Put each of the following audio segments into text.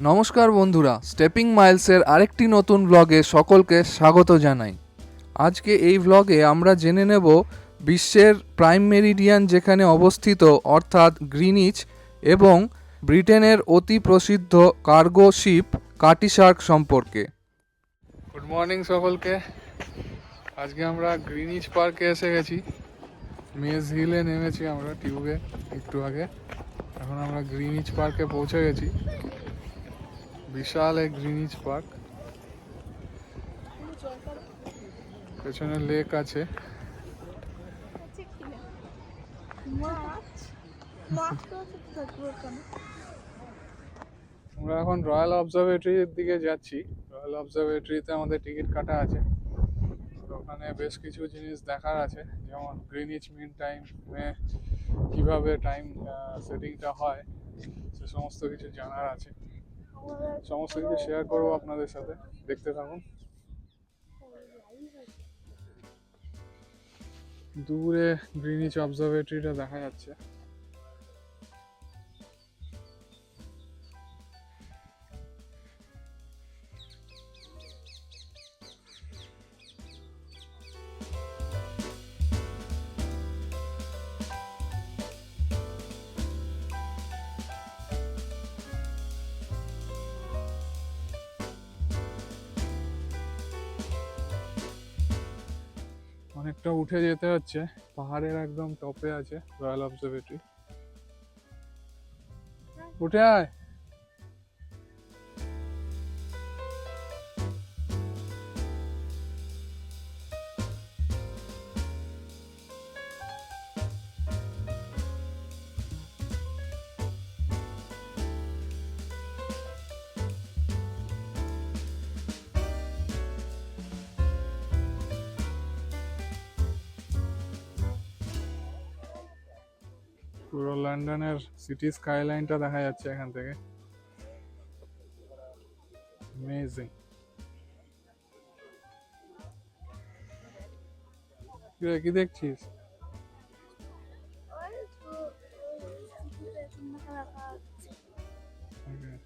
নমস্কার বন্ধুরা স্টেপিং মাইলসের আরেকটি নতুন ব্লগে সকলকে স্বাগত জানাই। আজকে এই ব্লগে আমরা জেনে নেব বিশ্বের প্রাইম মেরিডিয়ান যেখানে অবস্থিত, অর্থাৎ গ্রিনিচ এবং ব্রিটেনের অতি প্রসিদ্ধ কার্গো শিপ কাটিশার্ক সম্পর্কে। গুড মর্নিং সকলকে। আজকে আমরা গ্রিনিচ পার্কে এসে গেছি। মেজ হিলে নেমেছি আমরা টিউবে একটু আগে। এখন আমরা গ্রিনিচ পার্কে পৌঁছে গেছি। বিশাল এক গ্রিনিজ পার্ক। পেছনে লেক আছে। আমরা এখন রয়্যাল অবজারভেটরির দিকে যাচ্ছি। রয়্যাল অবজারভেটরিতে আমাদের টিকিট কাটা আছে। ওখানে বেশ কিছু জিনিস দেখার আছে। যেমন গ্রিনিচ মিন টাইমে কীভাবে টাইম সেটিংটা হয়, সে সমস্ত কিছু জানার আছে। সমস্ত কিছু শেয়ার করব আপনাদের সাথে। দেখতে থাকুন। দূরে গ্রিনিচ অবজারভেটরিটা দেখা যাচ্ছে। অনেকটা উঠে যেতে হচ্ছে। পাহাড়ের একদম টপে আছে রয়্যাল অবজারভেটরি উঠে আয়। পুরো লন্ডনের সিটি স্কাইলাইনটা দেখা যাচ্ছে এখান থেকে। অ্যামেজিং কি দেখছিস?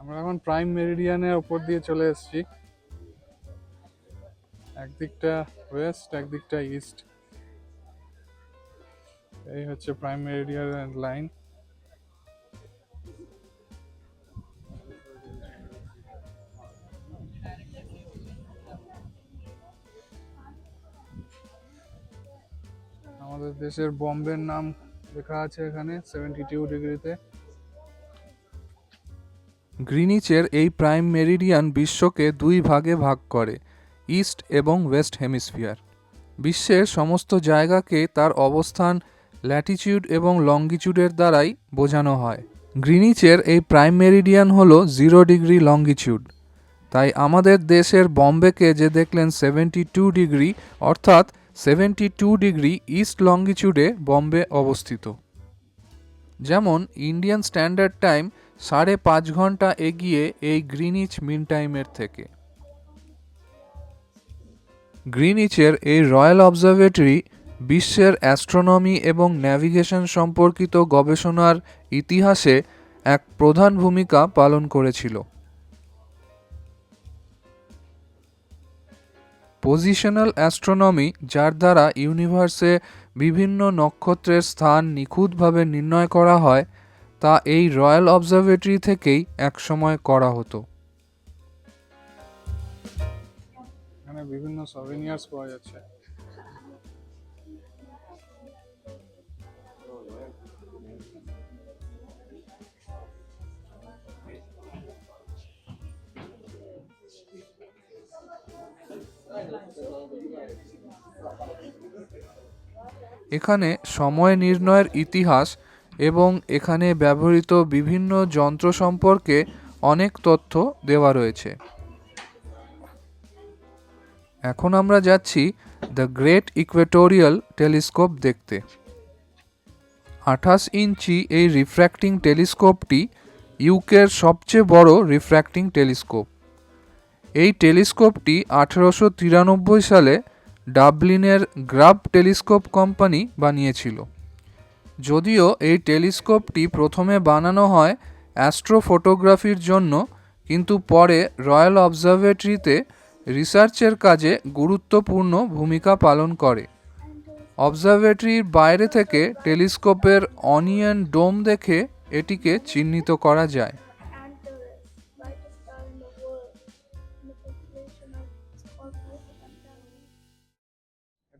আমরা এখন প্রাইম মেরিডিয়ানের ওপর দিয়ে চলে এসেছি। একদিকটা ওয়েস্ট একদিকটা ইস্ট এই হচ্ছে প্রাইম মেরিডিয়ান লাইন আমাদের দেশের বম্বের নাম লেখা আছে এখানে সেভেন্টি টু ডিগ্রিতে। গ্রিনিচের এই প্রাইম মেরিডিয়ান বিশ্বকে দুই ভাগে ভাগ করে ইস্ট এবং ওয়েস্ট হেমিস্ফিয়ার বিশ্বের সমস্ত জায়গাকে তার অবস্থান ল্যাটিচিউড এবং লঙ্গিচিউডের দ্বারাই বোঝানো হয়। গ্রিনিচের এই প্রাইম মেরিডিয়ান হল জিরো ডিগ্রি লঙ্গিচিউড তাই আমাদের দেশের বম্বেকে যে দেখলেন সেভেন্টি টু ডিগ্রি, অর্থাৎ সেভেন্টি টু ডিগ্রি ইস্ট লঙ্গিচিউডে বম্বে অবস্থিত। যেমন ইন্ডিয়ান স্ট্যান্ডার্ড টাইম সাড়ে পাঁচ ঘণ্টা এগিয়ে এই গ্রিনিচ মিন টাইমের থেকে। গ্রিনিচের এই রয়্যাল অবজারভেটরি বিশ্বের অ্যাস্ট্রোনমি এবং ন্যাভিগেশন সম্পর্কিত গবেষণার ইতিহাসে এক প্রধান ভূমিকা পালন করেছিল। পজিশনাল অ্যাস্ট্রোনমি, যার দ্বারা ইউনিভার্সে বিভিন্ন নক্ষত্রের স্থান নিখুঁতভাবে নির্ণয় করা হয়, তা এই রয়্যাল অবজারভেটরি থেকেই একসময় করা হতো। বিভিন্ন সভেনিয়ার্স পাওয়া যাচ্ছে। এখানে সময় নির্ণয়ের ইতিহাস এবং এখানে ব্যবহৃত বিভিন্ন যন্ত্র সম্পর্কে অনেক তথ্য দেওয়া রয়েছে। এখন আমরা যাচ্ছি দ্য গ্রেট ইকুয়েটোরিয়াল টেলিস্কোপ দেখতে। আঠাশ ইঞ্চি এই রিফ্র্যাক্টিং টেলিস্কোপটি ইউকের সবচেয়ে বড় রিফ্র্যাক্টিং টেলিস্কোপ। এই টেলিস্কোপটি আঠেরোশো তিরানব্বই সালে ডাবলিনের গ্রাব টেলিস্কোপ কোম্পানি বানিয়েছিল। যদিও এই টেলিস্কোপটি প্রথমে বানানো হয় অ্যাস্ট্রোফটোগ্রাফির জন্য, কিন্তু পরে রয়্যাল অবজারভেটরিতে রিসার্চের কাজে গুরুত্বপূর্ণ ভূমিকা পালন করে। অবজারভেটরির বাইরে থেকে টেলিস্কোপের অনিয়ন ডোম দেখে এটিকে চিহ্নিত করা যায়।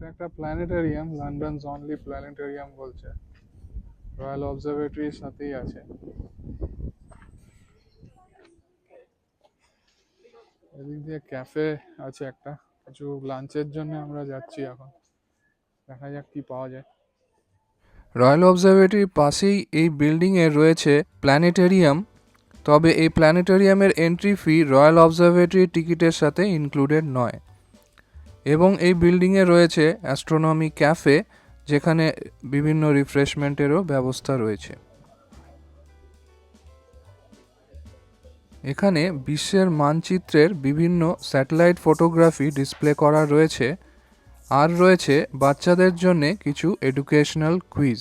এটা একটা প্ল্যানেটেরিয়াম লন্ডনস অনলি প্ল্যানেটেরিয়াম বলছে। রয়্যাল অবজারভেটরির সাথেই আছে। এদিক দিয়ে ক্যাফে আছে একটা। কিছু লাঞ্চের জন্য আমরা যাচ্ছি এখন। দেখা যাক কি পাওয়া যায়। রয়্যাল অবজারভেটরির পাশেই এই বিল্ডিংয়ে রয়েছে প্ল্যানেটেরিয়াম তবে এই প্ল্যানেটেরিয়ামের এন্ট্রি ফি রয়্যাল অবজারভেটরির টিকিটের সাথে ইনক্লুডেড নয়। এবং এই বিল্ডিংয়ে রয়েছে অ্যাস্ট্রোনমি ক্যাফে, যেখানে বিভিন্ন রিফ্রেশমেন্টেরও ব্যবস্থা রয়েছে। এখানে বিশ্বের মানচিত্রের বিভিন্ন স্যাটেলাইট ফটোগ্রাফি ডিসপ্লে করা রয়েছে। আর রয়েছে বাচ্চাদের জন্য কিছু educational quiz.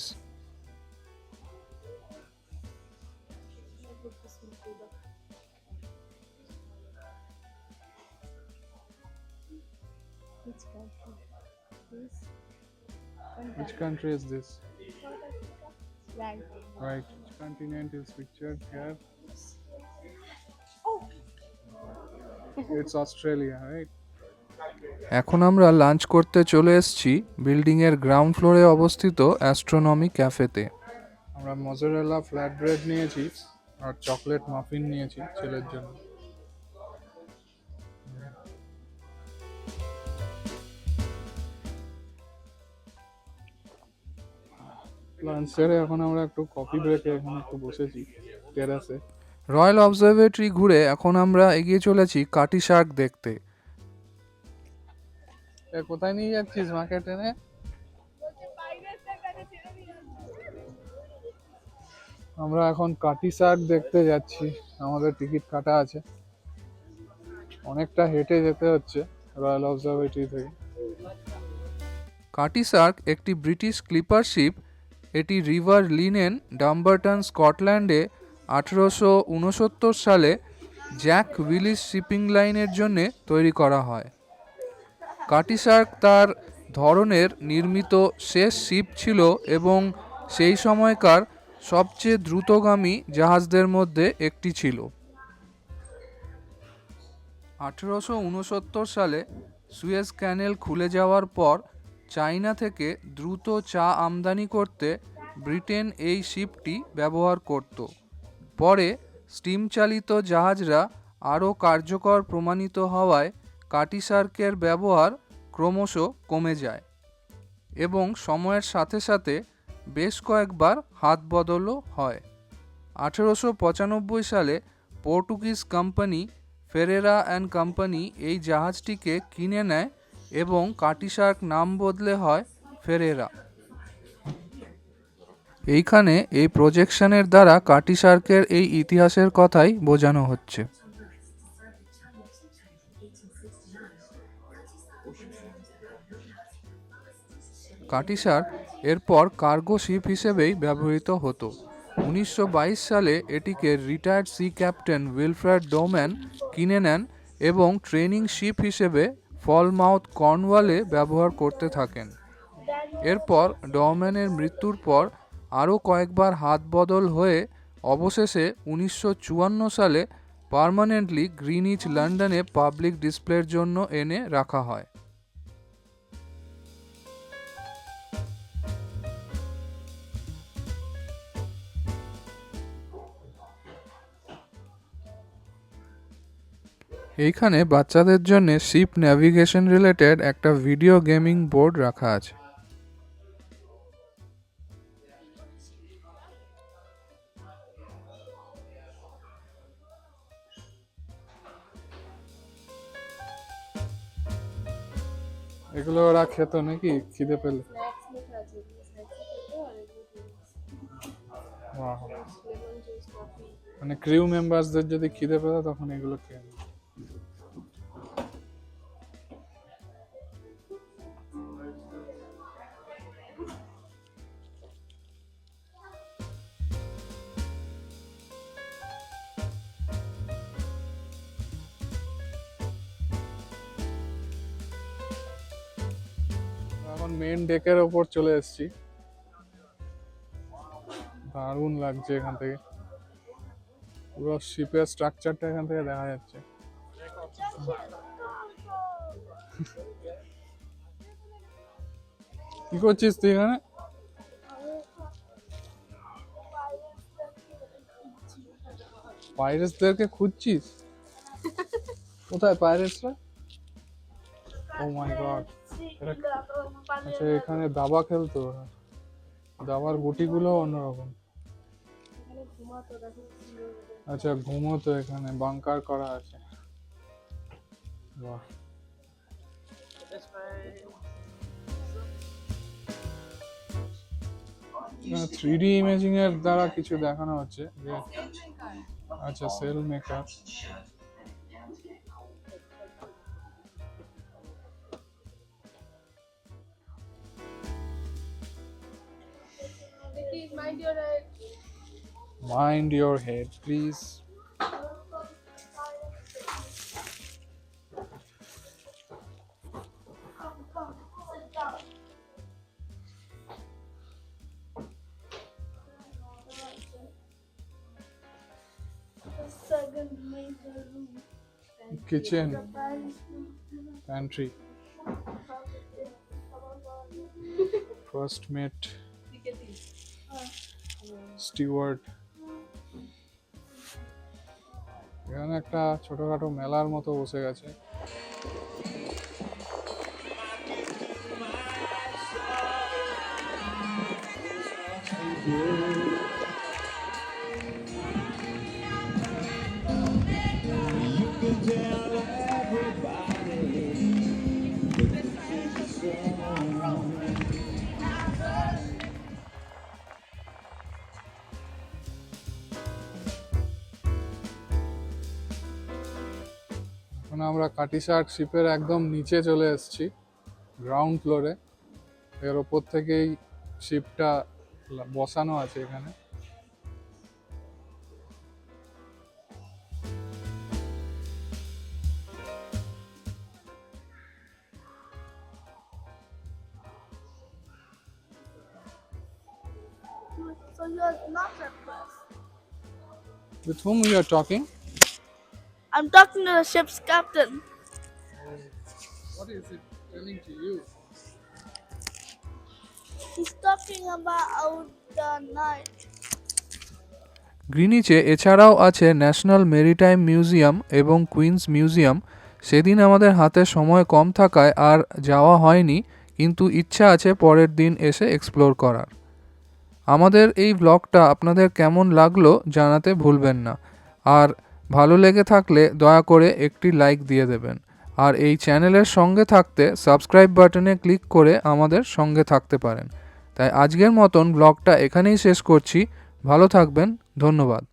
Which country? This? Which country is this? Right. Right. Which continent is pictured here? Oh, It's Australia, right? এখন আমরা লাঞ্চ করতে চলে এসেছি বিল্ডিংয়ের গ্রাউন্ড ফ্লোরে অবস্থিত অ্যাস্ট্রোনমি ক্যাফেতে আমরা মজারেলা ফ্ল্যাট ব্রেড নিয়েছি আর চকলেট মাফিন নিয়েছি ছেলের জন্য লাঞ্চ সেরে এখন আমরা একটু কফি ব্রেকে এখন একটু বসেছি টেরাসে রয়্যাল অবজারভেটরি ঘুরে এখন আমরা এগিয়ে চলেছি কাটি শার্ক দেখতে কোথায় নিয়ে যাচ্ছিস মাকে টেনে আমরা এখন কাটি শার্ক দেখতে যাচ্ছি আমাদের টিকিট কাটা আছে। অনেকটা হেঁটে যেতে হচ্ছে রয়্যাল অবজারভেটরি থেকে। কাটি শার্ক একটি ব্রিটিশ ক্লিপার শিপ এটি রিভার লিনেন ডাম্বারটন স্কটল্যান্ডে আঠেরোশো উনসত্তর সালে জ্যাক উইলিস শিপিং লাইনের জন্যে তৈরি করা হয়। কাটি শার্ক তার ধরনের নির্মিত শেষ শিপ ছিল এবং সেই সময়কার সবচেয়ে দ্রুতগামী জাহাজদের মধ্যে একটি ছিল। আঠেরোশো উনসত্তর সালে সুয়েজ ক্যানেল খুলে যাওয়ার পর চায়না থেকে দ্রুত চা আমদানি করতে ব্রিটেন এই শিপটি ব্যবহার করত। পরে স্টিম চালিত জাহাজরা আরও কার্যকর প্রমাণিত হওয়ায় কাটিসার্কের ব্যবহার ক্রমশ কমে যায় এবং সময়ের সাথে সাথে বেশ কয়েকবার হাত বদলও হয়। আঠেরোশো পঁচানব্বই সালে Portuguese company Ferreira and company এই জাহাজটিকে কিনে নেয় এবং কাটিসার্ক নাম বদলে হয় ফেরেরা। এইখানে এই প্রজেকশনের দ্বারা কাটিসার্কের এই ইতিহাসের কথাই বোঝানো হচ্ছে। কাটিসার্ক এরপর কার্গো শিপ হিসেবেই ব্যবহৃত হতো। উনিশশো বাইশ সালে এটিকে retired sea captain Wilfred Dowman কিনে নেন এবং ট্রেনিং শিপ হিসেবে ফলমাউথ কর্নওয়ালে ব্যবহার করতে থাকেন। এরপর ডমেনের মৃত্যুর পর আরও কয়েকবার হাত বদল হয়ে অবশেষে উনিশশো চুয়ান্ন সালে পার্মানেন্টলি গ্রিনিচ লন্ডনে পাবলিক ডিসপ্লের জন্য এনে রাখা হয়। এইখানে বাচ্চাদের জন্য শিপ ন্যাভিগেশন রিলেটেড একটা ভিডিও গেমিং বোর্ড রাখা আছে এগুলো ওরা খেত নাকি খিদে পেলে. মানে ক্রিউ মেম্বারসদের যদি খিদে পেত তখন এগুলো খেয়ে। এখন মেন ডেকের ওপর চলে এসেছি। দারুণ লাগছে এখান থেকে। পুরো শিপের স্ট্রাকচারটা এখান থেকে দেখা যাচ্ছে। কি করছিস তুই এখানে পাইরেটসদেরকে খুঁজছিস কোথায় পাইরেটসরা ও মাই গড আচ্ছা এখানে দাবা খেলতো দাবার গুটিগুলো অন্যরকম আচ্ছা ঘুমোতো এখানে বাংকার করা আছে বাহ থ্রি ডি ইমেজিং এর দ্বারা কিছু দেখানো হচ্ছে যে আচ্ছা sail maker mind your head. Mind The pantry. First mate. Steward এখানে একটা ছোটখাটো মেলার মতো বসে গেছে। এখন আমরা কাটিসার্ক শিপের একদম নিচে চলে এসেছি গ্রাউন্ড ফ্লোরে এর ওপর থেকেই শিপটা বসানো আছে এখানে। So you are not impressed. With whom you are talking I'm talking to the ship's captain. What is it telling to you He's talking about the night. গ্রিনিচে এছাড়াও আছে ন্যাশনাল মেরিটাইম মিউজিয়াম এবং কুইন্স মিউজিয়াম সেদিন আমাদের হাতে সময় কম থাকায় আর যাওয়া হয়নি কিন্তু ইচ্ছা আছে পরের দিন এসে এক্সপ্লোর করার আমাদের এই ব্লগটা আপনাদের কেমন লাগল জানাতে ভুলবেন না আর ভালো লেগে থাকলে দয়া করে একটি লাইক দিয়ে দেবেন। আর এই চ্যানেলের সঙ্গে থাকতে সাবস্ক্রাইব বাটনে ক্লিক করে আমাদের সঙ্গে থাকতে পারেন। তাই আজকের মতন ব্লগটা এখানেই শেষ করছি। ভালো থাকবেন। ধন্যবাদ।